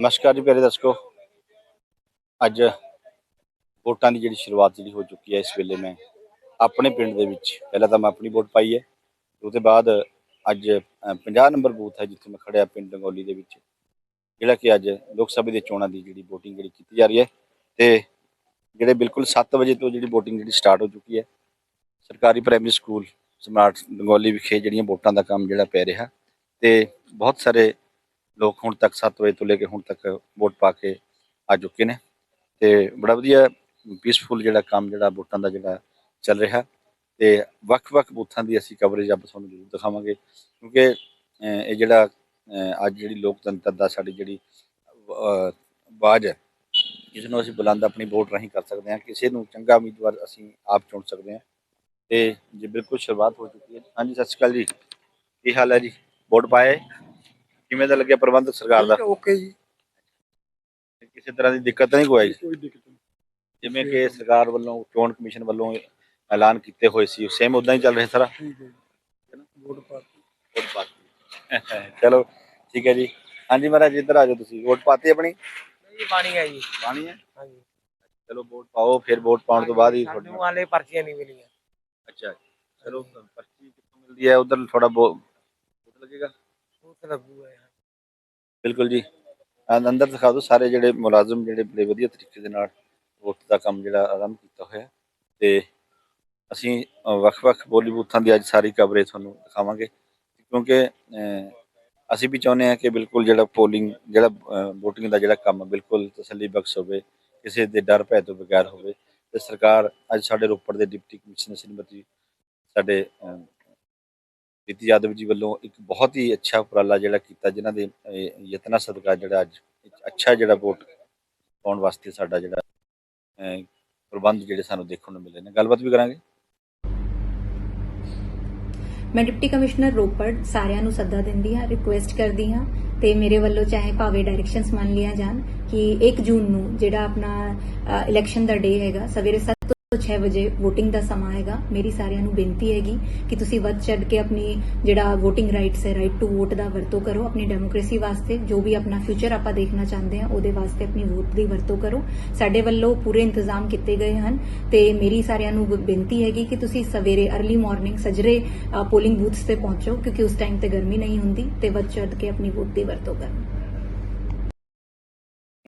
ਨਮਸਕਾਰ ਜੀ ਪਿਆਰੇ ਦਰਸ਼ਕੋ। ਅੱਜ ਵੋਟਾਂ ਦੀ ਜਿਹੜੀ ਸ਼ੁਰੂਆਤ ਜਿਹੜੀ ਹੋ ਚੁੱਕੀ ਹੈ ਇਸ ਵੇਲੇ ਮੈਂ ਆਪਣੇ ਪਿੰਡ ਦੇ ਵਿੱਚ ਪਹਿਲਾਂ ਤਾਂ ਮੈਂ ਆਪਣੀ ਵੋਟ ਪਾਈ ਹੈ। ਉਹਦੇ ਬਾਅਦ ਅੱਜ ਅ, 50 ਨੰਬਰ ਬੂਥ ਹੈ ਜਿੱਥੇ ਮੈਂ ਖੜਿਆ ਪਿੰਡ ਡੰਗੋਲੀ ਦੇ ਵਿੱਚ। ਜਿਹੜਾ ਕਿ ਅੱਜ ਲੋਕ ਸਭਾ ਦੀ ਚੋਣਾਂ ਦੀ ਜਿਹੜੀ VOTING ਜਿਹੜੀ ਕੀਤੀ ਜਾ ਰਹੀ ਹੈ ਤੇ ਜਿਹੜੇ ਬਿਲਕੁਲ 7 ਵਜੇ ਤੋਂ ਜਿਹੜੀ VOTING ਜਿਹੜੀ ਸਟਾਰਟ ਹੋ ਚੁੱਕੀ ਹੈ ਸਰਕਾਰੀ ਪ੍ਰਾਇਮਰੀ ਸਕੂਲ ਸਮਰਾਟ ਡੰਗੋਲੀ ਵਿਖੇ ਜਿਹੜੀਆਂ ਵੋਟਾਂ ਦਾ ਕੰਮ ਜਿਹੜਾ ਪੈ ਰਿਹਾ ਤੇ ਬਹੁਤ ਸਾਰੇ ਲੋਕ ਹੁਣ ਤੱਕ 7 ਵਜੇ ਤੋਂ ਲੈ ਕੇ ਹੁਣ ਤੱਕ ਵੋਟ ਪਾ ਕੇ ਆ ਚੁੱਕੇ ਨੇ ਤੇ ਬੜਾ ਵਧੀਆ ਪੀਸਫੁਲ ਜਿਹੜਾ ਕੰਮ, ਜਿਹੜਾ ਵੋਟਾਂ ਦਾ ਜਿਹੜਾ ਚੱਲ ਰਿਹਾ ਤੇ ਵੱਖ-ਵੱਖ ਬੂਥਾਂ ਦੀ ਅਸੀਂ ਕਵਰੇਜ ਆਪ ਤੁਹਾਨੂੰ ਜ਼ਰੂਰ ਦਿਖਾਵਾਂਗੇ ਕਿਉਂਕਿ ਇਹ ਜਿਹੜਾ ਅੱਜ ਜਿਹੜੀ ਲੋਕਤੰਤਰ ਦਾ ਸਾਡੀ ਜਿਹੜੀ ਆਵਾਜ਼ ਹੈ, ਇਸ ਨੂੰ ਅਸੀਂ ਬੁਲੰਦ ਆਪਣੀ ਵੋਟ ਰਾਹੀਂ ਕਰ ਸਕਦੇ ਹਾਂ, ਕਿਸੇ ਨੂੰ ਚੰਗਾ ਉਮੀਦਵਾਰ ਅਸੀਂ ਆਪ ਚੁਣ ਸਕਦੇ ਹਾਂ। ਤੇ ਜੇ ਬਿਲਕੁਲ ਸ਼ੁਰੂਆਤ ਹੋ ਚੁੱਕੀ ਹੈ, ਹਾਂਜੀ, ਸਤਿ ਸ਼੍ਰੀ ਅਕਾਲ ਜੀ। ਕੀ ਹਾਲ ਹੈ ਜੀ? ਵੋਟ ਪਾਏ? ਕਿਵੇਂ ਦਾ ਲੱਗਿਆ ਪ੍ਰਬੰਧ ਸਰਕਾਰ ਦਾ? ਓਕੇ ਜੀ। ਕਿਸੇ ਤਰ੍ਹਾਂ ਦੀ ਦਿੱਕਤ ਨਹੀਂ ਕੋਈ ਆਈ? ਕੋਈ ਦਿੱਕਤ ਨਹੀਂ। ਜਿਵੇਂ ਕਿ ਸਰਕਾਰ ਵੱਲੋਂ ਚੋਣ ਕਮਿਸ਼ਨ ਵੱਲੋਂ ਐਲਾਨ ਕੀਤੇ ਹੋਏ ਸੀ ਸੇਮ ਉਦਾਂ ਹੀ ਚੱਲ ਰਿਹਾ ਸਾਰਾ? ਠੀਕ ਹੈ ਜੀ। ਵੋਟ ਪਾਤੀ ਵੋਟ ਪਾਤੀ ਚਲੋ ਠੀਕ ਹੈ ਜੀ। ਹਾਂਜੀ ਮਹਾਰਾਜ ਇੱਧਰ ਆ ਜਾਓ ਤੁਸੀਂ। ਵੋਟ ਪਾਤੀ ਆਪਣੀ? ਜੀ ਪਾਣੀ ਹੈ ਜੀ। ਪਾਣੀ ਹੈ? ਹਾਂਜੀ। ਚਲੋ ਵੋਟ ਪਾਓ ਫਿਰ ਵੋਟ ਪਾਉਣ ਤੋਂ ਬਾਅਦ ਹੀ ਤੁਹਾਡੀ ਹਾਲੇ ਪਰਚੀਆਂ ਨਹੀਂ ਮਿਲੀਆਂ। ਅੱਛਾ ਚਲੋ ਪਰਚੀ ਕਿੱਥੋਂ ਮਿਲਦੀ ਹੈ? ਉਧਰ ਥੋੜਾ ਬਹੁਤ ਲੱਗੇਗਾ। ਬਿਲਕੁਲ ਜੀ। ਅੰਦਰ ਦਿਖਾ ਦਿਓ ਸਾਰੇ ਜਿਹੜੇ ਮੁਲਾਜ਼ਮ ਜਿਹੜੇ ਬੜੇ ਵਧੀਆ ਤਰੀਕੇ ਦੇ ਨਾਲ ਵੋਟ ਦਾ ਕੰਮ ਜਿਹੜਾ ਆਰੰਭ ਕੀਤਾ ਹੋਇਆ। ਹੈ ਤੇ ਅਸੀਂ ਵੱਖ-ਵੱਖ ਬੋਲੀ ਬੂਥਾਂ ਦੀ ਅੱਜ ਸਾਰੀ ਕਵਰੇਜ ਤੁਹਾਨੂੰ ਦਿਖਾਵਾਂਗੇ। ਕਿਉਂਕਿ ਅਸੀਂ ਵੀ ਚਾਹੁੰਦੇ ਹਾਂ ਕਿ ਬਿਲਕੁਲ ਜਿਹੜਾ ਪੋਲਿੰਗ ਜਿਹੜਾ VOTING ਦਾ ਜਿਹੜਾ ਕੰਮ ਬਿਲਕੁਲ ਤਸੱਲੀ ਬਖਸ਼ ਹੋਵੇ, ਕਿਸੇ ਦੇ ਡਰ ਭੈ ਤੋਂ ਬਗੈਰ ਹੋਵੇ। ਤੇ ਸਰਕਾਰ ਅੱਜ ਸਾਡੇ ਰੋਪੜ ਦੇ ਡਿਪਟੀ ਕਮਿਸ਼ਨਰ ਸ਼੍ਰੀਮਤੀ, ਸਾਡੇ ਪ੍ਰੀਤੀ ਯਾਦਵ ਜੀ ਵੱਲੋਂ ਇੱਕ ਬਹੁਤ ਹੀ ਅੱਛਾ ਉਪਰਾਲਾ ਜਿਹੜਾ ਕੀਤਾ ਜਿਨ੍ਹਾਂ ਦੇ ਅਹ, ਸਦਕਾ ਜਿਹੜਾ ਅੱਜ ਇੱਕ ਅੱਛਾ ਜਿਹੜਾ ਵੋਟ ਪਾਉਣ ਵਾਸਤੇ ਸਾਡਾ ਜਿਹੜਾ ਪ੍ਰਬੰਧ ਜਿਹੜੇ ਸਾਨੂੰ ਦੇਖਣ ਨੂੰ ਮਿਲੇ ਨੇ। ਗੱਲਬਾਤ ਵੀ ਕਰਾਂਗੇ। ਮੈਂ ਡਿਪਟੀ ਕਮਿਸ਼ਨਰ ਰੋਪੜ ਸਾਰਿਆਂ ਨੂੰ ਸੱਦਾ ਦਿੰਦੀ ਹਾਂ ਰਿਕੁਐਸਟ ਕਰਦੀ ਹਾਂ ਤੇ ਮੇਰੇ ਵੱਲੋਂ ਚਾਹੇ ਭਾਵੇਂ ਡਾਇਰੈਕਸ਼ਨਸ ਮੰਨ ਲਿਆ ਜਾਣ ਕਿ 1 ਜੂਨ ਨੂੰ ਜਿਹੜਾ ਆਪਣਾ ਇਲੈਕਸ਼ਨ ਦਾ ਡੇ ਹੈਗਾ ਸਵੇਰੇ 6 ਵਜੇ VOTING ਦਾ ਸਮਾਂ ਹੈਗਾ ਮੇਰੀ ਸਾਰਿਆਂ ਨੂੰ ਬੇਨਤੀ ਹੈਗੀ ਕਿ ਤੁਸੀਂ ਵੱਧ ਚੜ ਕੇ ਆਪਣੀ ਜਿਹੜਾ VOTING ਰਾਈਟਸ ਹੈ ਰਾਈਟ ਟੂ ਵੋਟ ਦਾ ਵਰਤੋਂ ਕਰੋ। ਆਪਣੀ ਡੈਮੋਕ੍ਰੇਸੀ ਵਾਸਤੇ ਜੋ ਵੀ ਆਪਣਾ ਫਿਊਚਰ ਆਪਾਂ ਦੇਖਣਾ ਚਾਹੁੰਦੇ ਹਾਂ, ਉਹਦੇ ਵਾਸਤੇ ਆਪਣੀ ਵੋਟ ਦੀ ਵਰਤੋਂ ਕਰੋ। ਸਾਡੇ ਵੱਲੋਂ ਪੂਰੇ ਇੰਤਜ਼ਾਮ ਕੀਤੇ ਗਏ ਹਨ ਤੇ ਮੇਰੀ ਸਾਰਿਆਂ ਨੂੰ ਬੇਨਤੀ ਹੈਗੀ ਕਿ ਤੁਸੀਂ ਸਵੇਰੇ अर्ਲੀ ਮਾਰਨਿੰਗ ਸਜਰੇ ਪੋਲਿੰਗ ਬੂਥਸ ਤੇ ਪਹੁੰਚੋ, ਕਿਉਂਕਿ ਉਸ ਟਾਈਮ ਤੇ ਗਰਮੀ ਨਹੀਂ ਹੁੰਦੀ ਤੇ ਵੱਧ ਚੜ ਕੇ ਆਪਣੀ ਵੋਟ ਦੀ ਵਰਤੋਂ ਕਰੋ।